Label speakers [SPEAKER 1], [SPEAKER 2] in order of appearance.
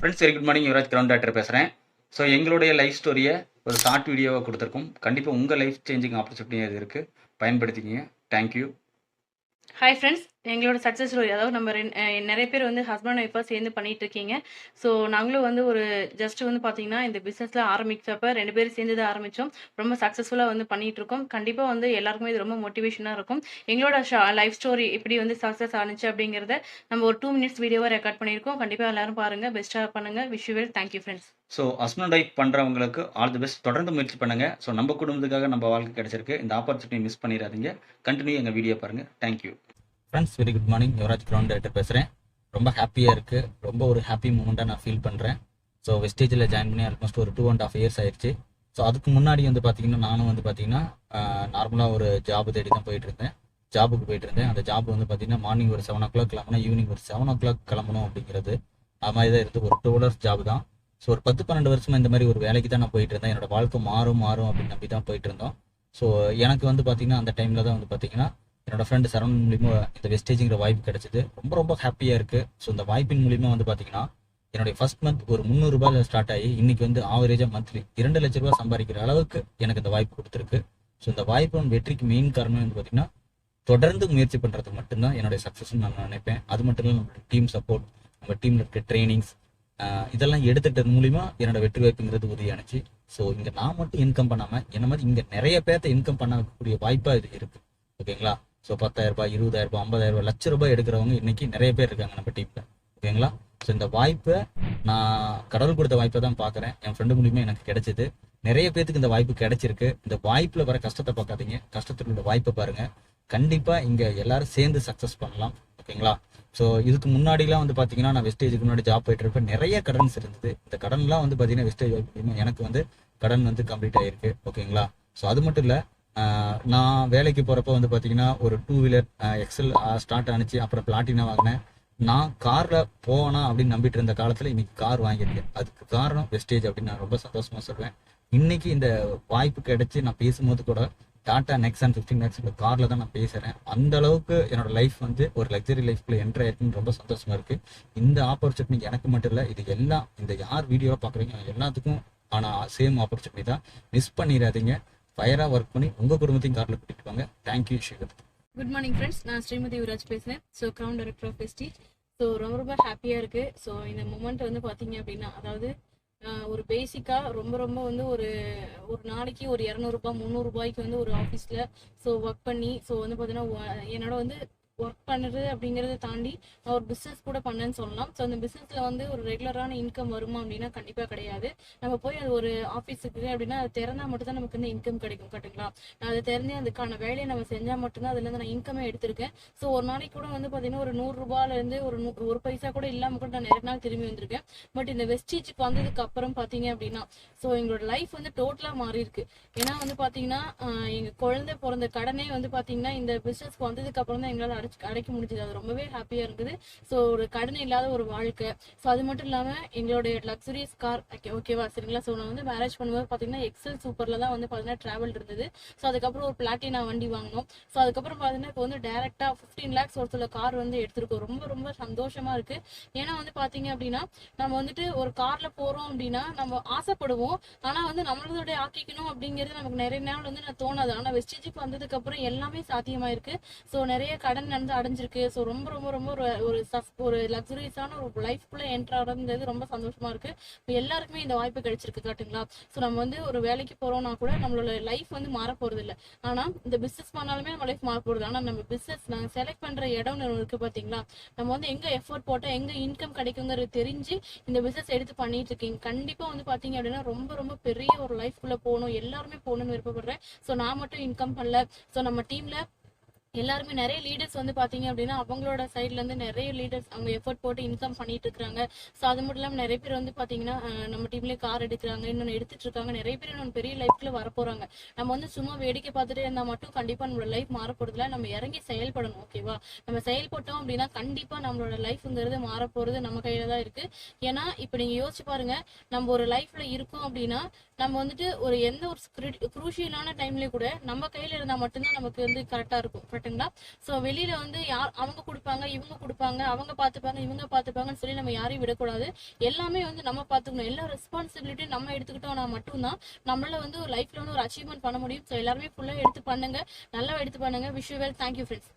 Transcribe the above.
[SPEAKER 1] Friends very good morning Yuvaraj ground doctor பேசுகிறேன் so எங்களுடைய life ஸ்டோரியை ஒரு ஷார்ட் வீடியோவாக கொடுத்துருக்கோம். கண்டிப்பாக உங்கள் லைஃப் சேஞ்சிங் ஆப்பர்ச்சுனிட்டி அது இருக்குது பயன்படுத்திக்கிங்க. தேங்க்யூ
[SPEAKER 2] ஹாய் ஃப்ரெண்ட்ஸ் எங்களோட சக்ஸஸ் ஸ்டோரி அதாவது நம்ம ரெண்டு நிறைய பேர் வந்து ஹஸ்பண்ட் ஒய்ஃபாக சேர்ந்து பண்ணிட்டு இருக்கீங்க. ஸோ நாங்களும் வந்து ஒரு ஜஸ்ட் வந்து பார்த்தீங்கன்னா இந்த பிஸ்னஸில் ஆரம்பிச்சப்ப ரெண்டு பேரும் சேர்ந்து தான் ஆரம்பித்தோம் ரொம்ப சக்ஸஸ்ஃபுல்லாக வந்து பண்ணிட்டு இருக்கோம். கண்டிப்பாக வந்து எல்லாருக்குமே இது ரொம்ப மோட்டிவேஷனாக இருக்கும். எங்களோட லைஃப் ஸ்டோரி எப்படி வந்து சக்ஸஸ் ஆனிச்சு அப்படிங்கிறத நம்ம ஒரு டூ மினிட்ஸ் வீடியோவாக ரெக்கார்ட் பண்ணியிருக்கோம். கண்டிப்பாக எல்லாரும் பாருங்கள் பெஸ்ட்டாக பண்ணுங்கள் wish well thank you friends
[SPEAKER 1] so husband wife பண்ணுறவங்களுக்கு ஆல் தி பெஸ்ட் தொடர்ந்து முயற்சி பண்ணுங்கள் ஸோ நம்ம குடும்பத்துக்காக நம்ம வாழ்க்கை கிடச்சிருக்கு. இந்த ஆப்பர்ச்சுனிட்டி மிஸ் பண்ணிடாதீங்க. கண்டினியூ எங்கள் வீடியோ பாருங்கள் thank you friends very good morning Yuvaraj ground director பேசுகிறேன் ரொம்ப ஹாப்பியாக இருக்குது ரொம்ப ஒரு ஹாப்பி மூமெண்ட்டாக நான் ஃபீல் பண்ணுறேன் ஸோ வெஸ்டேஜில் ஜாயின் பண்ணி ஆல்மோஸ்ட் ஒரு டூ அண்ட் ஆஃப் இயர்ஸ் ஆயிடுச்சு. ஸோ அதுக்கு முன்னாடி வந்து பார்த்தீங்கன்னா நானும் வந்து பார்த்தீங்கன்னா நார்மலாக ஒரு ஜாப் தேடி தான் போயிட்டு இருந்தேன். ஜாபுக்கு போயிட்டு இருந்தேன். அந்த ஜாப் வந்து பார்த்தீங்கன்னா மார்னிங் ஒரு செவன் ஓ கிளாக் கிளம்பணும் ஈவினிங் ஒரு செவன் ஓ கிளாக் கிளம்பணும் அப்படிங்கிறது அது மாதிரி தான் இருந்து ஒரு டூ ஹவர்ஸ் ஜாப் தான். ஸோ ஒரு பத்து பன்னெண்டு வருஷமா இந்த மாதிரி ஒரு வேலைக்கு தான் நான் போயிட்டு இருந்தேன். என்னோட வாழ்க்கை மாறும் மாறும் அப்படின்னு நம்பி தான் போயிட்டு இருந்தோம். ஸோ எனக்கு வந்து பார்த்தீங்கன்னா அந்த டைமில் தான் வந்து பார்த்தீங்கன்னா என்னோட ஃப்ரெண்டு சரவணன் மூலிமா இந்த வெஸ்டேஜுங்கிற வாய்ப்பு கிடைச்சிது. ரொம்ப ரொம்ப ஹாப்பியாக இருக்குது ஸோ இந்த வாய்ப்பின் மூலியமா வந்து பார்த்தீங்கன்னா என்னுடைய ஃபர்ஸ்ட் மந்த் ஒரு முந்நூறுரூபாயில் ஸ்டார்ட் ஆகி இன்னைக்கு வந்து ஆவரேஜாக மந்த்லி இரண்டு லட்ச ரூபாய் சம்பாதிக்கிற அளவுக்கு எனக்கு இந்த வாய்ப்பு கொடுத்துருக்கு. ஸோ இந்த வாய்ப்பு வெற்றிக்கு மெயின் காரணம் வந்து பார்த்தீங்கன்னா தொடர்ந்து முயற்சி பண்ணுறது மட்டும்தான் என்னுடைய சக்ஸஸ்ன்னு நான் நினைப்பேன். அது மட்டும் இல்லை நம்மளோட டீம் சப்போர்ட் நம்ம டீமில் இருக்க ட்ரைனிங்ஸ் இதெல்லாம் எடுத்துக்கிட்டது மூலிமா என்னோட வெற்றி வாய்ப்புங்கிறது உறுதியானுச்சு ஸோ இங்கே நான் மட்டும் இன்கம் பண்ணாமல் என்ன மாதிரி இங்கே நிறைய பேர்த்த இன்கம் பண்ணக்கூடிய வாய்ப்பாக இது இருக்குது ஓகேங்களா? ஸோ பத்தாயிரம் ரூபாய் இருபதாயிரம் ரூபாய் ஐம்பதாயிரம் ரூபாய் லட்ச ரூபாய் எடுக்கிறவங்க இன்னைக்கு நிறைய பேர் இருக்காங்க நம்ம டீமில் ஓகேங்களா? ஸோ இந்த வாய்ப்பை நான் கடவுள் கொடுத்த வாய்ப்பை தான் பார்க்குறேன். என் ஃப்ரெண்டு மூலியமா எனக்கு கிடைச்சது. நிறைய பேத்துக்கு இந்த வாய்ப்பு கிடைச்சிருக்கு. இந்த வாய்ப்புல வர கஷ்டத்தை பார்க்காதீங்க. கஷ்டத்தினுடைய உள்ள வாய்ப்பை பாருங்க. கண்டிப்பா இங்க எல்லாரும் சேர்ந்து சக்சஸ் பண்ணலாம். ஓகேங்களா? ஸோ இதுக்கு முன்னாடிலாம் வந்து பாத்தீங்கன்னா நான் வெஸ்டேஜுக்கு முன்னாடி ஜாப் போயிட்டு இருப்பேன். நிறைய கடன்ஸ் இருந்தது. இந்த கடன்லாம் வந்து பாத்தீங்கன்னா வெஸ்டேஜ் எனக்கு வந்து கடன் வந்து கம்ப்ளீட் ஆயிருக்கு. ஓகேங்களா? ஸோ அது மட்டும் இல்லை நான் வேலைக்கு போறப்ப வந்து பாத்தீங்கன்னா ஒரு டூ வீலர் எக்ஸல் ஸ்டார்ட் ஆனிச்சு அப்புறம் பிளாட்டினா வாங்கினேன். நான் கார்ல போனா அப்படின்னு நம்பிட்டு இருந்த காலத்துல இன்னைக்கு கார் வாங்கியிருக்கேன். அதுக்கு காரணம் வெஸ்டேஜ் அப்படின்னு நான் ரொம்ப சந்தோஷமா சொல்வேன் இன்னைக்கு இந்த வாய்ப்பு கிடைச்சி நான் பேசும்போது கூட டாடா நெக்ஸான் ஃபிஃப்டின் இந்த கார்ல தான் நான் பேசுறேன். அந்த அளவுக்கு என்னோட லைஃப் வந்து ஒரு லக்ஸரி லைஃப்ல என்ட்ரு ஆயிருக்குன்னு ரொம்ப சந்தோஷமா இருக்கு. இந்த ஆப்பர்ச்சுனிட்டி எனக்கு மட்டும் இல்ல இது எல்லாம் இந்த யார் வீடியோவா பாக்குறீங்க எல்லாத்துக்கும் ஆனா சேம் ஆப்பர்ச்சுனிட்டி தான். மிஸ் பண்ணிடாதீங்க. ஃபயராக ஒர்க் பண்ணி உங்கள் குடும்பத்தையும் காரில் கூட்டிட்டு வாங்க. Thank you Shekar
[SPEAKER 2] good morning friends நான் ஸ்ரீமதி யுவராஜ் பேசுகிறேன் so ground director of SD so ரொம்ப ரொம்ப ஹாப்பியாக இருக்குது ஸோ இந்த மூமெண்ட் வந்து பார்த்தீங்க அப்படின்னா அதாவது ஒரு பேசிக்காக ரொம்ப ரொம்ப வந்து ஒரு ஒரு நாளைக்கு ஒரு இரநூறுபா முந்நூறுபாய்க்கு வந்து ஒரு ஆஃபீஸில் ஸோ ஒர்க் பண்ணி ஸோ வந்து பார்த்தீங்கன்னா என்னோட வந்து ஒர்க் பண்ணுறது அப்படிங்கிறத தாண்டி நான் ஒரு பிஸ்னஸ் கூட பண்ணேன்னு சொல்லலாம். ஸோ அந்த பிஸ்னஸில் வந்து ஒரு ரெகுலரான இன்கம் வருமா அப்படின்னா கண்டிப்பாக கிடையாது. நம்ம போய் அது ஒரு ஆஃபீஸுக்கு அப்படின்னா அது திறந்தால் மட்டும்தான் நமக்கு வந்து இன்கம் கிடைக்கும் கட்டுங்களா நான் அதை தெரிஞ்சு அதுக்கான வேலையை நம்ம செஞ்சால் மட்டும்தான் அதுலேருந்து நான் இன்கமே எடுத்திருக்கேன். ஸோ ஒரு நாளைக்கு கூட வந்து பார்த்தீங்கன்னா ஒரு நூறுரூபாலேருந்து ஒரு நூ- ஒரு பைசா கூட இல்லாமல் கூட நான் நிறைய நாள் திரும்பி வந்திருக்கேன். பட் இந்த வெஸ்டீஜுக்கு வந்ததுக்கு அப்புறம் பார்த்தீங்க அப்படின்னா ஸோ எங்களோட லைஃப் வந்து டோட்டலாக மாறி இருக்கு. ஏன்னா வந்து பார்த்தீங்கன்னா எங்கள் குழந்தை பிறந்த கடனே வந்து பார்த்தீங்கன்னா இந்த பிஸ்னஸ்க்கு வந்ததுக்கு அப்புறம் தான் எங்களால் கிடைக்க முடிஞ்சது. அது ரொம்பவே ஹாப்பியாக இருக்குது. ஸோ ஒரு கடன் இல்லாத ஒரு வாழ்க்கை. ஸோ அது மட்டும் இல்லாமல் எங்களுடைய லக்ஸுரியஸ் கார் ஓகேவா சரிங்களா? ஸோ நான் வந்து மேரேஜ் பண்ணும்போது பார்த்தீங்கன்னா எக்ஸல் சூப்பரில் தான் வந்து பார்த்தீங்கன்னா ட்ராவல் இருந்தது. ஸோ அதுக்கப்புறம் ஒரு பிளாட்டினா வண்டி வாங்கினோம். ஸோ அதுக்கப்புறம் பார்த்தீங்கன்னா இப்போ வந்து டேரெக்டாக ஃபிஃப்டீன் லேக்ஸ் ஒரு சில கார் வந்து எடுத்திருக்கோம். ரொம்ப ரொம்ப சந்தோஷமா இருக்கு. ஏன்னா வந்து பார்த்தீங்க அப்படின்னா நம்ம வந்துட்டு ஒரு கார்ல போறோம் அப்படின்னா நம்ம ஆசைப்படுவோம். ஆனா வந்து நம்மளோட ஆக்கிக்கணும் அப்படிங்கிறது நமக்கு நிறைய நாள் வந்து நான் தோணாது. ஆனா வெஸ்டேஜுக்கு வந்ததுக்கு அப்புறம் எல்லாமே சாத்தியமாயிருக்கு. ஸோ நிறைய கடன் வந்து அடைஞ்சிருக்கு. ஸோ ரொம்ப ரொம்ப ரொம்ப ஒரு ஒரு சஸ் ஒரு லக்ஸுரியஸான ஒரு லைஃப்குள்ளே என்டர் ஆகிறது ரொம்ப சந்தோஷமா இருக்கு. எல்லாருக்குமே இந்த வாய்ப்பு கிடைச்சிருக்கு காட்டுங்களா? ஸோ நம்ம வந்து ஒரு வேலைக்கு போறோம்னா கூட நம்மளோட லைஃப் வந்து மாற போறது ஆனால் ஆனா இந்த பிசினஸ் பண்ணாலுமே நம்ம லைஃப் மாற போறது. ஆனா நம்ம பிசினஸ் நாங்கள் செலக்ட் பண்ற இடம்னு இருக்குது இருக்கு பாத்தீங்களா? நம்ம வந்து எங்க எஃபோர்ட் போட்டால் எங்க இன்கம் கிடைக்குங்கிறது தெரிஞ்சு இந்த பிசினஸ் எடுத்து பண்ணிட்டு இருக்கீங்க. கண்டிப்பா வந்து பாத்தீங்க அப்படின்னா ரொம்ப ரொம்ப பெரிய ஒரு லைஃப்குள்ள போகணும். எல்லாருமே போகணும்னு விருப்பப்படுறேன். ஸோ நான் மட்டும் இன்கம் பண்ணல. ஸோ நம்ம டீம்ல எல்லாருமே நிறைய லீடர்ஸ் வந்து பாத்தீங்க அப்படின்னா அவங்களோட சைட்ல இருந்து நிறைய லீடர்ஸ் அவங்க எஃபர்ட் போட்டு இன்கம் பண்ணிட்டு இருக்காங்க ஸோ அது மட்டும் இல்லாம நிறைய பேர் வந்து பாத்தீங்கன்னா நம்ம டீம்லயே கார் எடுக்கிறாங்க இன்னொன்னு எடுத்துட்டு இருக்காங்க. நிறைய பேர் இன்னொன்று பெரிய லைஃப்ல வரப்போறாங்க நம்ம வந்து சும்மா வேடிக்கை பார்த்துட்டே இருந்தா மட்டும் கண்டிப்பா நம்மளோட லைஃப் மாறப்போறதுல நம்ம இறங்கி செயல்படணும் ஓகேவா நம்ம செயல்பட்டோம் அப்படின்னா கண்டிப்பா நம்மளோட லைஃப்ங்கிறது மாறப்போறது நம்ம கையில தான் இருக்கு. ஏன்னா இப்ப நீங்க யோசிச்சு பாருங்க நம்ம ஒரு லைஃப்ல இருக்கோம் அப்படின்னா நம்ம வந்துட்டு ஒரு எந்த ஒரு குரூஷியலான டைம்லயும் கூட நம்ம கையில இருந்தா மட்டும்தான் நமக்கு வந்து கரெக்டா இருக்கும். கரெக்ட்டுங்களா ஸோ வெளியில வந்து யார் அவங்க கொடுப்பாங்க இவங்க கொடுப்பாங்க அவங்க பார்த்துப்பாங்க இவங்க பார்த்துப்பாங்கன்னு சொல்லி நம்ம யாரையும் விடக்கூடாது. எல்லாமே வந்து நம்ம பார்த்துக்கணும். எல்லா ரெஸ்பான்சிபிலிட்டியும் நம்ம எடுத்துக்கிட்டோம்னா மட்டும்தான் நம்மளால வந்து ஒரு லைஃப்ல வந்து ஒரு அச்சீவ்மெண்ட் பண்ண முடியும். ஸோ எல்லாருமே ஃபுல்லாக எடுத்து பண்ணுங்க. நல்லா எடுத்து பண்ணுங்க. Wish well thank you friends